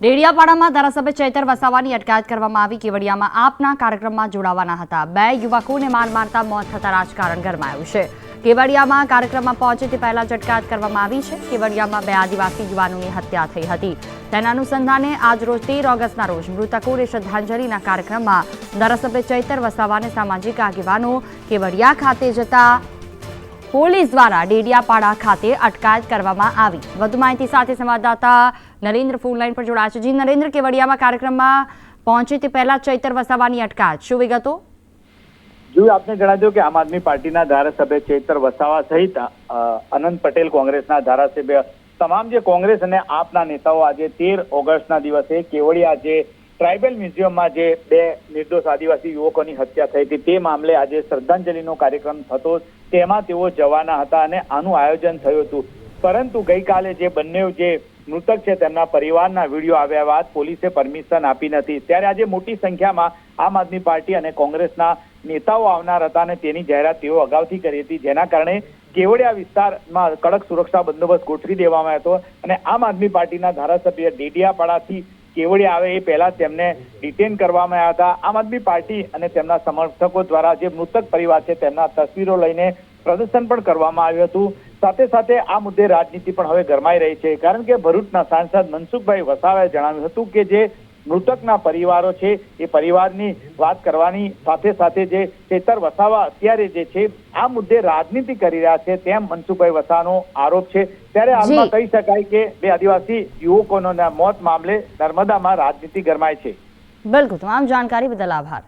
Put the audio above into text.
ડેડિયાપાડામાં ધારાસભ્ય ચૈતર વસાવાની અટકાયત કરવામાં આવી. કેવડિયામાં આપના કાર્યક્રમમાં જોડાવાના હતા. બે યુવકોને માર મારતા મોત થતા રાજકારણ ગરમાયું છે. કેવડિયામાં કાર્યક્રમમાં પહોંચે તે પહેલા અટકાયત કરવામાં આવી છે. કેવડિયામાં બે આદિવાસી યુવાનોની હત્યા થઈ હતી. તેના અનુસંધાને આજરોજ તેર ઓગસ્ટના રોજ મૃતકોને શ્રદ્ધાંજલિના કાર્યક્રમમાં ધારાસભ્ય ચૈતર વસાવાને સામાજિક આગેવાનો કેવડિયા ખાતે જતા પોલીસ દ્વારા ડેડિયાપાડા ખાતે અટકાયત કરવામાં આવી. વધુ માહિતી સાથે સંવાદદાતા નરેન્દ્ર ફોન લાઈન પર જોડાયા છે. જી, નરેન્દ્ર, કેવડિયામાં કાર્યક્રમમાં પહોંચે તે પહેલા ચૈતર વસાવાની અટકાયત. શું વિગતો? જો આપને જણાવ્યું કે આમ આદમી પાર્ટીના ધારાસભ્ય ચેતર વસાવા સહિત અનંત પટેલ કોંગ્રેસના ધારાસભ્ય, તમામ જે કોંગ્રેસ અને આપના નેતાઓ આજે તેર ઓગસ્ટના દિવસે કેવડિયા જે ટ્રાઇબલ મ્યુઝિયમમાં જે બે નિર્દોષ આદિવાસી યુવકોની હત્યા થઈ હતી, તે મામલે આજે શ્રદ્ધાંજલિનો કાર્યક્રમ થતો તેમાં તેઓ જવાના હતા અને આનું આયોજન થયું હતું. પરંતુ ગઈકાલે જે બંને જે મૃતક છે તેમના પરિવારના વીડિયો આવ્યા બાદ પોલીસે પરમિશન આપી નથી. ત્યારે આજે મોટી સંખ્યામાં આમ આદમી પાર્ટી અને કોંગ્રેસના નેતાઓ આવનાર હતા અને તેની જાહેરાત તેઓ અગાઉથી કરી હતી. જેના કારણે કેવડિયા વિસ્તારમાં કડક સુરક્ષા બંદોબસ્ત ગોઠવી દેવામાં આવ્યો હતો અને આમ આદમી પાર્ટીના ધારાસભ્ય ડેડિયાપાડાથી કેવડિયા આવે એ પહેલા તેમને ડિટેન કરવામાં આવ્યા હતા. આમ આદમી પાર્ટી અને તેમના સમર્થકો દ્વારા જે મૃતક પરિવાર છે તેમના તસવીરો લઈને પ્રદર્શન પણ કરવામાં આવ્યું હતું. સાથે સાથે આ મુદ્દે રાજનીતિ પણ હવે ગરમાઈ રહી છે. કારણ કે ભરૂચના સાંસદ મનસુખભાઈ વસાવાએ જણાવ્યું હતું કે જે મૃતકના પરિવારો છે એ પરિવારની વાત કરવાની સાથે સાથે જે ચેતર વસાવા અત્યારે જે છે આ મુદ્દે રાજનીતિ કરી રહ્યા છે તેમ મનસુખભાઈ વસાનો આરોપ છે. ત્યારે હાલમાં કહી શકાય કે બે આદિવાસી યુવકોના મોત મામલે નર્મદામાં રાજનીતિ ગરમાય છે. બિલકુલ તમામ જાણકારી બદલ આભાર.